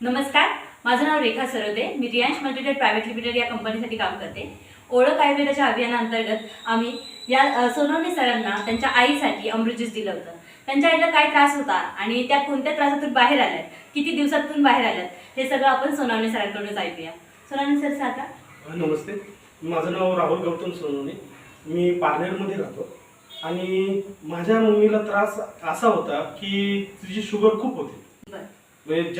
नमस्कार माझं नाव रेखा सरोदे. मी रियांश मल्टीटेड प्रायव्हेट लिमिटेड या कंपनीसाठी काम करते. ओळख आयुर्वेदाच्या अभियानाअंतर्गत आम्ही या अ, सोनवणे सरांना त्यांच्या आईसाठी अमृतज्यूस दिलं होतं. त्यांच्या आईला काय त्रास होता आणि त्या कोणत्या त्रासातून बाहेर आल्यात किती दिवसातून बाहेर आल्यात हे सगळं आपण सोनवणे सरांकडूनच ऐकूया. सोनवणे सर सांगा नमस्ते. माझं नाव राहुल गौतम सोनवणे. मी पार्लरमध्ये राहतो. आणि माझ्या मम्मीला त्रास असा होता की तिची शुगर खूप होती. म्हणजे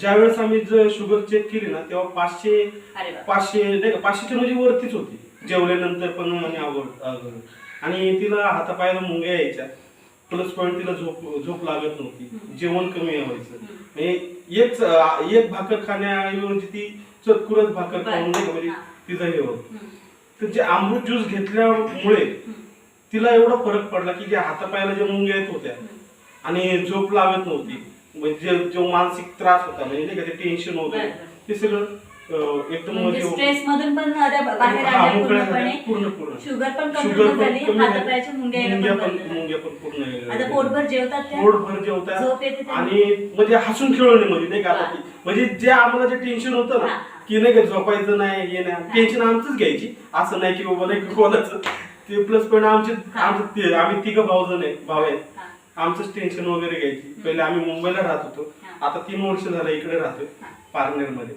ज्यावेळेस आम्ही जर शुगर चेक केली ना तेव्हा पाचशे अरे पाचशे नाही का पाचशेच्या म्हणजे वरतीच होती जेवल्यानंतर पण आणि आवड आवड. आणि तिला हातापायाला मुंग्या यायच्या प्लस पॉईंट तिला झोप झोप लागत नव्हती. जेवण कमी व्हायचं. म्हणजे एक एक भाकर खाण्याऐवजी ती चतकुरच भाकर. खाऊन नाही का म्हणजे हा. तिचं हे होत हम्म. तर जे अमृत ज्यूस घेतल्यामुळे. तिला एवढा फरक पडला की जे हातापायाला ज्या मुंग्या येत होत्या. आणि झोप लागत नव्हती म्हणजे जो मानसिक त्रास होता म्हणजे नाही का ते टेन्शन होतं. ते सगळं अं, एकदम म्हणजे म्हणजे स्ट्रेस मधून पण त्या बाहेर हा, आल्या मोकळ्या पूर्णपणे झाल्या, पूर्ण पूर्ण शुगर पण शुगर कंट्रोल पण झाली कमी झाली. हातापायाच्या मुंग्या यायला पण पण बंद झाल्या. मुंग्या पण पूर्ण आता पोटभर जेवतात त्या पोटभर जेवतात झोप येते त्यांना? आणि म्हणजे हसून खेळवणे मध्ये नाही का आता. ती म्हणजे जे आम्हाला जे टेन्शन होतं ना हा. की नाही का झोपायचं नाही हे नाही. टेन्शन आमचंच घ्यायची असं नाही की बाबा नाही का कोणाचं ते प्लस पण आमचे हा. आमचं ते- आम्ही तिघं भाऊ जण आहे भाऊ आहेत हा. आमचंच टेन्शन वगैरे घ्यायची. पहिले आम्ही मुंबईला राहत होतो. आता तीन वर्ष झालं इकडे राहतोय. पारनेरमध्ये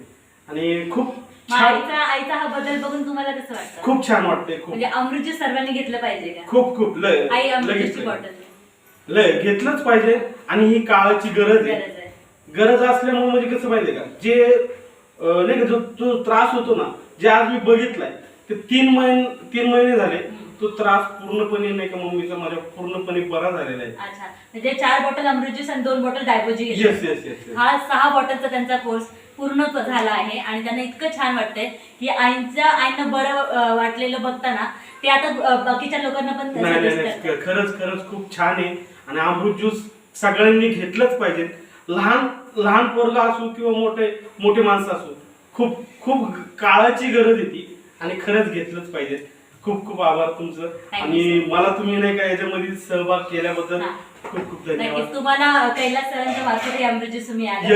आणि खूप आईचा आईचा हा बदल बघून तुम्हाला कसं वाटतं? खूप छान वाटतंय खूप. म्हणजे अमृत ज्यूस सर्वांनी घेतलं पाहिजे का? खूप खूप. लय आई लगेच बॉटल लय घेतलंच पाहिजे आणि ही काळाची गरज आहे. गरज असल्यामुळे म्हणजे कसं माहितीये का? जे नाही का जो जो त्रास होतो ना जे आज मी बघितलाय ते तीन महिने तीन महिने झाले. तो त्रास पूर्णपणे नाही का मम्मीचा माझ्या पूर्णपणे बरा झालेला आहे. अच्छा. म्हणजे चार बॉटल अमृत ज्यूस आणि दोन बॉटल डायबोजी. येस येस येस हा सहा बॉटलचा त्यांचा कोर्स पूर्ण झाला आहे आणि त्यांना इतकं छान वाटतंय की आईंच्या आईंना बरं वाटलेलं बघताना ते आता बाकीच्या लोकांना पण नाही नाही suggest नाही. करतात. खरंच खरंच खूप छान आहे. आणि अमृत ज्यूस सगळ्यांनी घेतलंच पाहिजे. लहान लहान पोरगा असो किंवा मोठे मोठे माणसं असो खूप खूप काळाची गरज आहे ती. आणि खरंच घेतलंच पाहिजे. खूप खूप आभार तुमचं आणि मला तुम्ही नाही का याच्यामध्ये सहभाग केल्याबद्दल. खूप खूप धन्यवाद नक्कीच तुम्हाला कैलास सरांच्या मार्फत अमृत ज्यूस तुम्ही आले.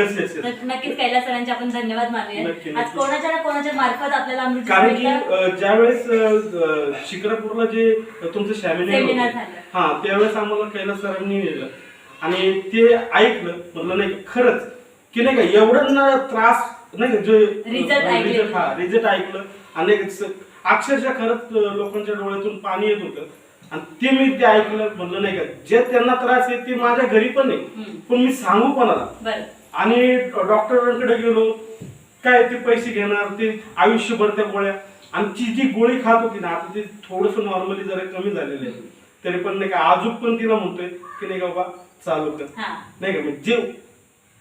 तर नक्कीच कैलास सरांचे आपण धन्यवाद मानूया आज नक्की. कोणाच्या ना कोणाच्या मार्फत आपल्याला अमृत कारण की मिळतं. अ, ज्यावेळेस अ, अ, शिक्रापूरला जे तुमचं सॅमिनार झालं. हा त्यावेळेस आम्हाला कैलास सरांनी नेलं आणि ते ऐकलं म्हणलं नाही का, खरंच की नाही का एवढं ना त्रास नाही का जे Result ऐकले रिझल्ट हा. रिझल्ट ऐकलं आणि स- अक्षरशः खरंच लोकांच्या डोळ्यातून पाणी येत होतं. आणि ते मी ते ऐकलं म्हणलं नाही का जे त्यांना त्रास आहे ते माझ्या घरी पण आहे. पण मी सांगू कोणाला? आणि डॉक्टरांकडे गेलो. काय ते पैसे घेणार ते आयुष्यभर त्या गोळ्या. आणि ती जी गोळी खात होती ना आता ते थोडस नॉर्मली जरा कमी झालेलं आहे. तरी पण नाही का आजूक पण तिला म्हणतोय की नाही का बाबा चालू कर. नाही का म्हणजे जे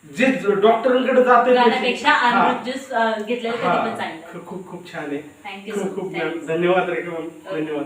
जे डॉक्टरांकडे जाते गाण्यापेक्षा अमृत ज्यूस अं, घेतलेलं कधी पण चांगलं. खूप खूप छान आहे. थँक्यू खूप खूप धन्यवाद रेखा धन्यवाद.